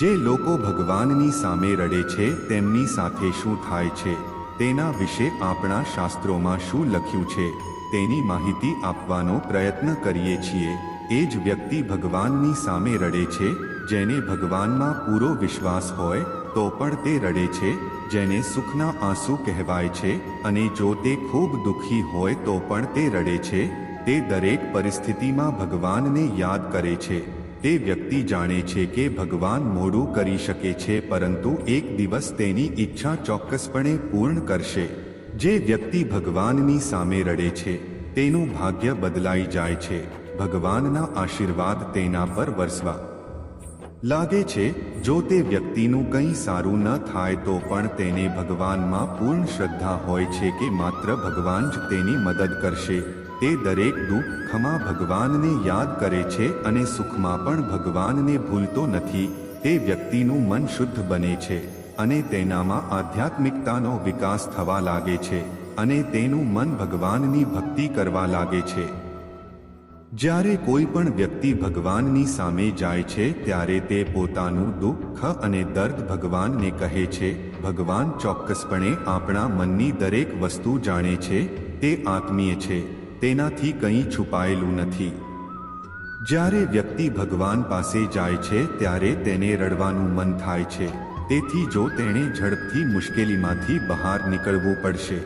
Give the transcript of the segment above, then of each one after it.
જે લોકો ભગવાનની સામે રડે છે, તેમની સાથે શું થાય છે? તેના વિશે આપણા શાસ્ત્રોમાં શું લખ્યું છે? તેની માહિતી આપવાનો પ્રયત્ન કરીએ છીએ. એ જ વ્યક્તિ ભગવાનની સામે રડે છે, જેને ભગવાનમાં પૂરો વિશ્વાસ હોય, તો પણ તે રડે છે, જેને સુખના આંસુ કહેવાય છે, અને જો તે ખૂબ દુઃખી હોય તો પણ તે રડે છે, તે દરેક પરિસ્થિતિમાં ભગવાનને યાદ કરે છે. તે વ્યક્તિ જાણે છે કે ભગવાન મોડું કરી શકે છે, પરંતુ એક દિવસ તેની ઈચ્છા ચોક્કસપણે પૂર્ણ કરશે. જે વ્યક્તિ ભગવાનની સામે રડે છે, તેનું ભાગ્ય બદલાઈ જાય છે. ભગવાનના આશીર્વાદ તેના પર વરસવા. લાગે છે, જો તે વ્યક્તિનું કંઈ સારું ન થાય, તો પણ તેને ભગવાનમાં પૂર્ણ શ્રદ્ધા હોય છે કે માત્ર ભગવાન જ તેની મદદ કરશે. તે દરેક દુઃખમાં ભગવાનને યાદ કરે છે અને સુખમાં પણ ભગવાનને ભૂલતો નથી. તે વ્યક્તિનું મન શુદ્ધ બને છે અને તેનામાં આધ્યાત્મિકતાનો વિકાસ થવા લાગે છે અને તેનું મન ભગવાનની ભક્તિ કરવા લાગે છે. જ્યારે કોઈ પણ વ્યક્તિ ભગવાનની સામે જાય છે, ત્યારે તે પોતાનું દુઃખ અને દર્દ ભગવાનને કહે છે. ભગવાન ચોક્કસપણે આપણા મનની દરેક વસ્તુ જાણે છે, તે આત્મીય છે. તેનાથી કંઈ છુપાયેલું નથી. જ્યારે વ્યક્તિ ભગવાન પાસે જાય છે, ત્યારે તેને રડવાનું મન થાય છે. તેથી જો તેણે ઝડપથી મુશ્કેલીમાંથી બહાર નીકળવું પડશે.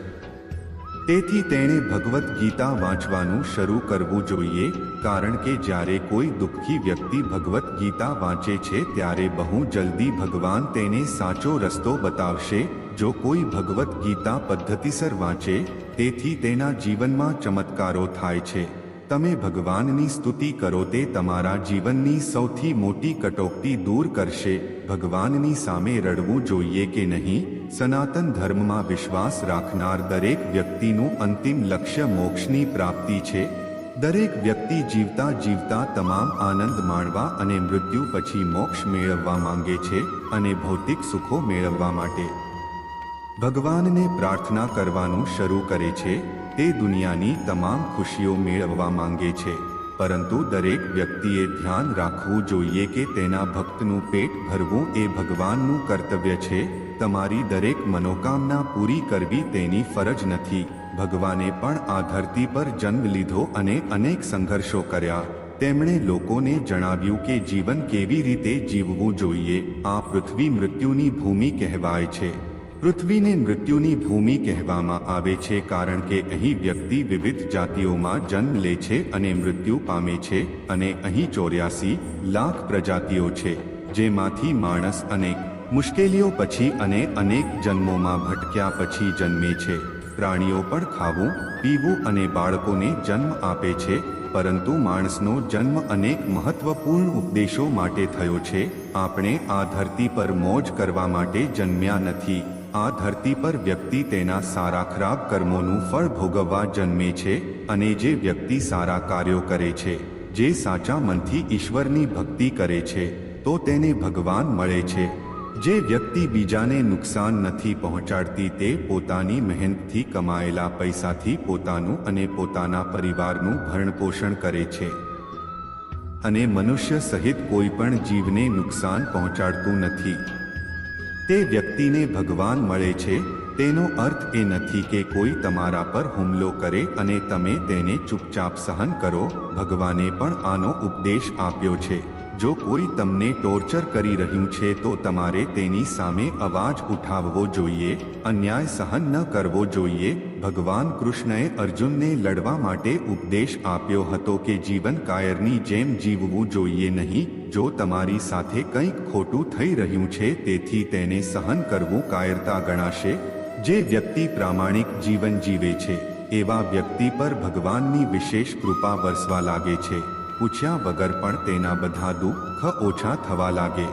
તેથી તેણે ભગવદ્ ગીતા વાંચવાનું શરૂ કરવું જોઈએ, કારણ કે જ્યારે કોઈ દુઃખી વ્યક્તિ ભગવદ્ ગીતા વાંચે છે, ત્યારે બહુ જલ્દી ભગવાન તેને સાચો રસ્તો બતાવશે. જો કોઈ ભગવદ્ ગીતા પદ્ધતિસર વાંચે તેથી તેના જીવનમાં ચમત્કારો થાય છે. તમે ભગવાનની સ્તુતિ કરો તે તમારા જીવનની સૌથી મોટી કટોકટી દૂર કરશે. ભગવાનની સામે રડવું જોઈએ કે નહીં? સનાતન ધર્મમાં વિશ્વાસ રાખનાર દરેક વ્યક્તિનું અંતિમ લક્ષ્ય મોક્ષની પ્રાપ્તિ છે. દરેક વ્યક્તિ જીવતા જીવતા તમામ આનંદ માણવા અને મૃત્યુ પછી મોક્ષ મેળવવા માંગે છે અને ભૌતિક સુખો મેળવવા માટે. ભગવાનને પ્રાર્થના કરવાનું શરૂ કરે છે, તે દુનિયાની તમામ ખુશીઓ મેળવવા માંગે છે. પરંતુ દરેક વ્યક્તિએ ધ્યાન રાખવું જોઈએ કે તેના ભક્તનું પેટ ભરવું એ ભગવાનનું કર્તવ્ય છે. તમારી દરેક મનોકામના પૂરી કરવી તેની ફરજ નથી. ભગવાને પણ આ ધરતી પર જન્મ લીધો અને અનેક સંઘર્ષો કર્યા. તેમણે લોકોને જણાવ્યું કે જીવન કેવી રીતે જીવવું જોઈએ. આ પૃથ્વી મૃત્યુની ભૂમિ કહેવાય છે. પૃથ્વીને મૃત્યુની ભૂમિ કહેવામાં આવે છે કારણ કે અહીં વ્યક્તિ વિવિધ જાતિઓમાં જન્મ લે છે અને મૃત્યુ પામે છે અને અહીં ચોર્યાસી લાખ પ્રજાતિઓ છે, જેમાંથી માણસ અનેક મુશ્કેલીઓ પછી અને અનેક જન્મોમાં ભટક્યા પછી જન્મે છે. પ્રાણીઓ પણ ખાવું, પીવું અને બાળકોને જન્મ આપે છે, પરંતુ માણસનો જન્મ અનેક મહત્વપૂર્ણ ઉપદેશો માટે થયો છે. આપણે આ ધરતી પર મોજ કરવા માટે જન્મ્યા નથી. આ ધરતી પર વ્યક્તિ તેના સારા ખરાબ કર્મોનું ફળ ભોગવવા જન્મે છે અને જે વ્યક્તિ સારા કાર્યો કરે છે, જે સાચા મનથી ઈશ્વરની ભક્તિ કરે છે, તો તેને ભગવાન મળે છે. જે વ્યક્તિ બીજાને નુકસાન નથી પહોંચાડતી તે પોતાની મહેનતથી કમાયેલા પૈસાથી પોતાનું અને પોતાના પરિવારનું ભરણપોષણ કરે છે. અને મનુષ્ય સહિત કોઈ પણ જીવને નુકસાન પહોંચાડતું નથી. તે વ્યક્તિને ભગવાન મળે છે, તેનો અર્થ એ નથી કે કોઈ તમારા પર હુમલો કરે અને તમે તેને ચૂપચાપ સહન કરો, ભગવાને પણ આનો ઉપદેશ આપ્યો છે. જો કોઈ તમને ટોર્ચર કરી રહ્યું છે, તો તમારે તેની સામે અવાજ ઉઠાવવો જોઈએ, અન્યાય સહન ન કરવો જોઈએ ભગવાન કૃષ્ણએ અર્જુનને લડવા માટે ઉપદેશ આપ્યો હતો કે જીવન કાયરની જેમ જીવવું જોઈએ નહીં, જો તમારી સાથે કંઈક ખોટું થઈ રહ્યું છે તેથી તેને સહન કરવું કાયરતા ગણાશે. જે વ્યક્તિ પ્રામાણિક જીવન જીવે છે, એવા વ્યક્તિ પર ભગવાનની વિશેષ કૃપા વરસવા લાગે છે. પૂછ્યા વગર પણ તેના બધા દુઃખ ઓછા થવા લાગે.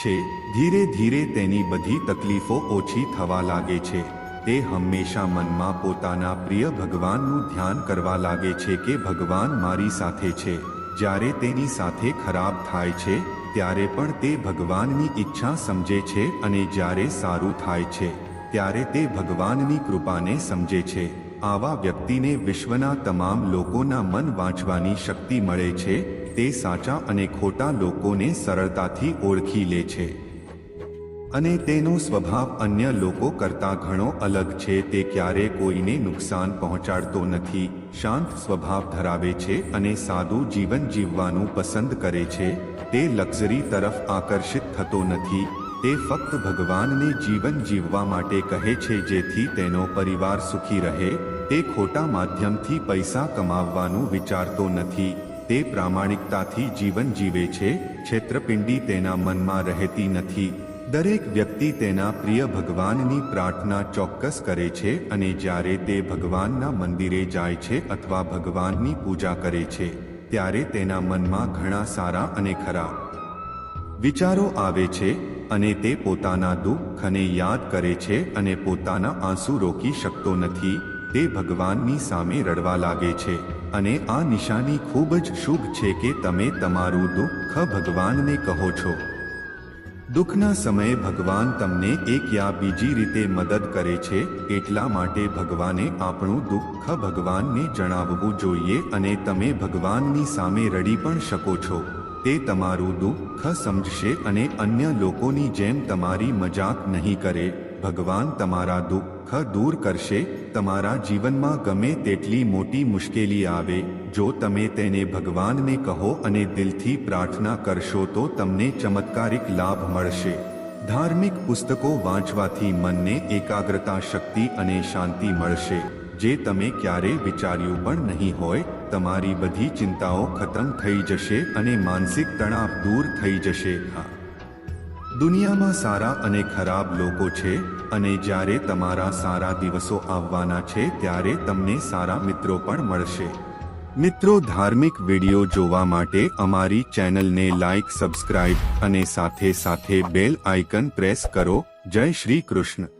છે, ધીરે ધીરે તેની બધી તકલીફો ઓછી થવા લાગે છે. તે હંમેશા મનમાં પોતાના પ્રિય ભગવાનનું ધ્યાન કરવા લાગે છે કે ભગવાન મારી સાથે છે. જ્યારે તેની સાથે ખરાબ થાય છે, ત્યારે પણ તે ભગવાનની ઈચ્છા સમજે છે અને જ્યારે સારું થાય છે, ત્યારે તે ભગવાનની કૃપાને સમજે છે. આવા વ્યક્તિને વિશ્વના તમામ લોકોના મન વાંચવાની શક્તિ મળે છે, તે સાચા અને ખોટા લોકોને સરળતાથી ઓળખી લે છે. અને તેનો સ્વભાવ અન્ય લોકો કરતાં ઘણો અલગ છે, તે ક્યારે કોઈને નુકસાન પહોંચાડતો નથી. શાંત સ્વભાવ ધરાવે છે અને સાદું જીવન જીવવાનું પસંદ કરે છે. તે લક્ઝરી તરફ આકર્ષિત થતો નથી. તે ફક્ત ભગવાનને જીવન જીવવા માટે કહે છે, જેથી તેનો પરિવાર સુખી રહે. તે ખોટા માધ્યમથી પૈસા કમાવવાનું વિચારતો નથી. તે પ્રામાણિકતાથી જીવન જીવે છે. છેતરપિંડી તેના મનમાં રહેતી નથી. દરેક વ્યક્તિ તેના પ્રિય ભગવાનની પ્રાર્થના ચોક્કસ કરે છે અને જ્યારે તે ભગવાનના મંદિરે જાય છે અથવા ભગવાનની પૂજા કરે છે, ત્યારે તેના મનમાં ઘણા સારા અને ખરા વિચારો આવે છે અને તે પોતાના દુઃખને યાદ કરે છે અને પોતાના આંસુ રોકી શકતો નથી, તે ભગવાનની સામે રડવા લાગે છે. અને આ નિશાની ખૂબ જ શુભ છે કે તમે તમારું દુઃખ ભગવાનને કહો છો. દુઃખના સમયે ભગવાન તમને એક યા બીજી રીતે મદદ કરે છે, એટલા માટે ભગવાને આપણું દુઃખ ભગવાનને જણાવવું જોઈએ અને તમે ભગવાનની સામે રડી પણ શકો છો. તે તમારું દુઃખ સમજશે અને અન્ય લોકોની જેમ તમારી મજાક નહીં કરે. ભગવાન તમારા દુઃખ દૂર કરશે, તમારા જીવનમાં ગમે તેટલી મોટી મુશ્કેલી આવે, જો તમે તેને ભગવાનને કહો અને દિલથી પ્રાર્થના કરશો તો તમને ચમત્કારિક લાભ મળશે. ધાર્મિક પુસ્તકો વાંચવાથી મનને એકાગ્રતા શક્તિ અને શાંતિ મળશે. જે તમે ક્યારેય વિચાર્યું પણ નહીં હોય, તમારી બધી ચિંતાઓ ખતમ થઈ જશે અને માનસિક તણાવ દૂર થઈ જશે. હા. દુનિયામાં સારા અને ખરાબ લોકો છે અને જ્યારે તમારા સારા દિવસો આવવાના છે ત્યારે તમને સારા મિત્રો પણ મળશે. મિત્રો, ધાર્મિક વિડિયો જોવા માટે અમારી ચેનલને લાઈક, સબસ્ક્રાઇબ અને સાથે સાથે બેલ આઇકન પ્રેસ કરો. જય શ્રી કૃષ્ણ.